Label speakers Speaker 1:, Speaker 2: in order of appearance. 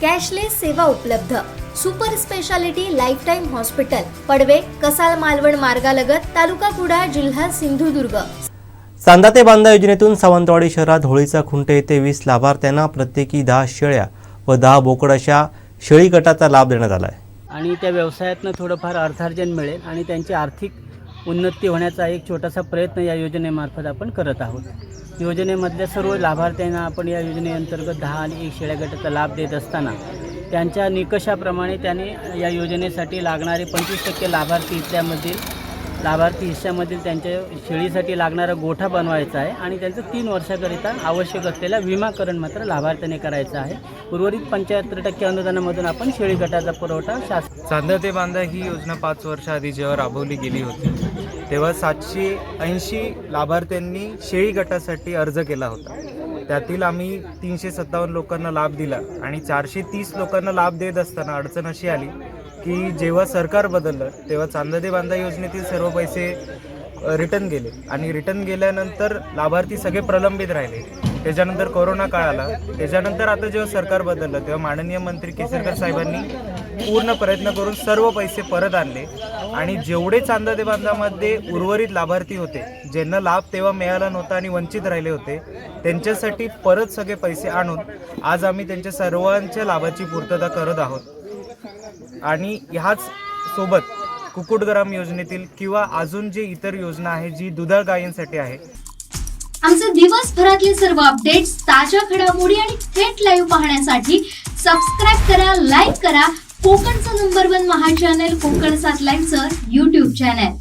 Speaker 1: cashless सेवा उपलब्ध. Super speciality life time hospital Padve Kasal Malvan मार्गालगत तालुका कुडाळ जिल्हा सिंधुदुर्ग.
Speaker 2: चांदा ते बांदा योजनेतून सावंतवाडी शहरात होळीचा खुंट येथे वीस लाभार्थ्यांना प्रत्येकी दहा शेळ्या व दहा बोकड अशा शेळी गटाचा लाभ देण्यात आला आहे
Speaker 3: आणि त्या व्यवसायातनं थोडंफार अर्थार्जन मिळेल आणि त्यांची आर्थिक उन्नती होण्याचा एक छोटासा प्रयत्न या योजनेमार्फत आपण करत आहोत. योजनेमधल्या सर्व लाभार्थ्यांना आपण या योजनेअंतर्गत दहा आणि एक शेळ्या गटाचा लाभ देत असताना त्यांच्या निकषाप्रमाणे त्याने या योजनेसाठी लागणारे पंचवीस टक्के लाभार्थी त्यामधील लाभार्थी हिस्स्यामधील त्यांच्या शेळीसाठी लागणारा गोठा बनवायचा आहे आणि त्यांचं तीन वर्षाकरिता आवश्यक असलेला विमाकरण मात्र लाभार्थ्याने करायचं आहे. उर्वरित पंच्याहत्तर टक्के अनुदानामधून आपण शेळी गटाचा पुरवठा शासन
Speaker 4: चांदा ते बांधा ही योजना पाच वर्षाआधी जेव्हा राबवली गेली होती तेव्हा सातशे ऐंशी लाभार्थ्यांनी शेळी गटासाठी अर्ज केला होता. त्यातील आम्ही तीनशे सत्तावन्न लोकांना लाभ दिला आणि चारशे तीस लोकांना लाभ देत असताना अडचण अशी आली की जेव्हा सरकार बदललं तेव्हा चांदादे बांधा योजनेतील सर्व पैसे रिटर्न गेले. आणि रिटर्न गेल्यानंतर लाभार्थी सगळे प्रलंबित राहिले. त्याच्यानंतर कोरोना काळ आला. त्याच्यानंतर आता जेव्हा सरकार बदललं तेव्हा माननीय मंत्री केसरकर साहेबांनी पूर्ण प्रयत्न करून सर्व पैसे परत आणले. आणि जेवढे चांददे बांधामध्ये उर्वरित लाभार्थी होते ज्यांना लाभ तेव्हा मिळाला नव्हता आणि वंचित राहिले होते त्यांच्यासाठी परत सगळे पैसे आणून आज आम्ही त्यांच्या सर्वांच्या लाभाची पूर्तता करत आहोत. आणि ह्याच सोबत कुकुटग्राम योजनेतील किंवा अजून जे इतर योजना आहे जी दुधाळ गायींसाठी आहे.
Speaker 5: आमचे दिवसभरातले सर्व अपडेट्स ताज्या घडामोडी आणि थेट लाईव्ह पाहण्यासाठी सबस्क्राईब करा लाईक करा. कोकणचं नंबर वन महा चॅनल कोकण सात लाईनचं युट्यूब चॅनल